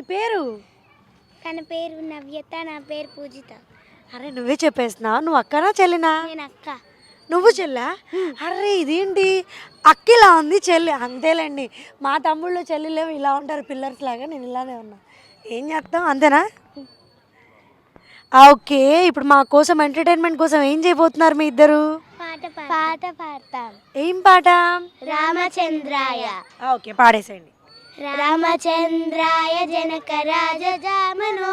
మీ పేరు? తన పేరు నవ్యత నా పేరు పూజిత. అరే నువ్వే చెప్పేస్తున్నావు? నువ్వు అక్కనా చెల్లినా? నేను అక్క. నువ్వు చెల్లా? అరే ఇదేంటి? అక్కిలా ఉంది చెల్లి. అంతేలేండి. మా తమ్ముళ్ళు చెల్లెలు ఇలా ఉంటారు పిల్లర్స్ లాగా. నేను ఇలానే ఉన్నా. ఏం చేస్తాం? అంతేనా? ఆ, ఓకే. ఇప్పుడు మా కోసం ఎంటర్టైన్మెంట్ కోసం ఏం చేయబోతున్నారు మీ ఇద్దరు? పాట పాట పాడతాం. ఏం పాట? రామచంద్రాయ. ఆ, ఓకే. పాడేసేయండి. రామచంద్రాయ జనక జామనో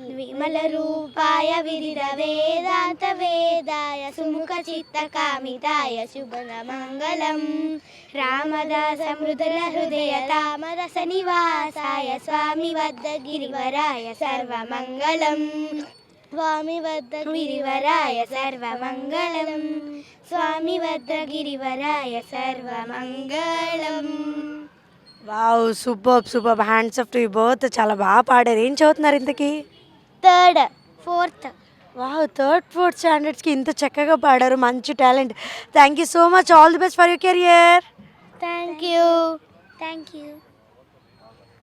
విమల రూపాయ విరిద వేదాంత వేదాయ సుముఖ చిత్త కామితాయ శుభన మంగళం రామదాస మృదుల హృదయ తామరస నివాసాయ స్వామి వద్ద గిరివరాయ సర్వమంగళం స్వామి వద్ద గిరివరాయ సర్వమంగళం స్వామి వద్ద గిరివరాయ Sarvamangalam wow super super. Hats off to both. చాలా బాగా పాడారు. ఏం చదువుతున్నారు ఇంతకీ? Third fourth wow third fourth స్టాండర్డ్స్కి ఇంత చక్కగా పాడారు. మంచి talent thank you so much all the best for your career thank you thank you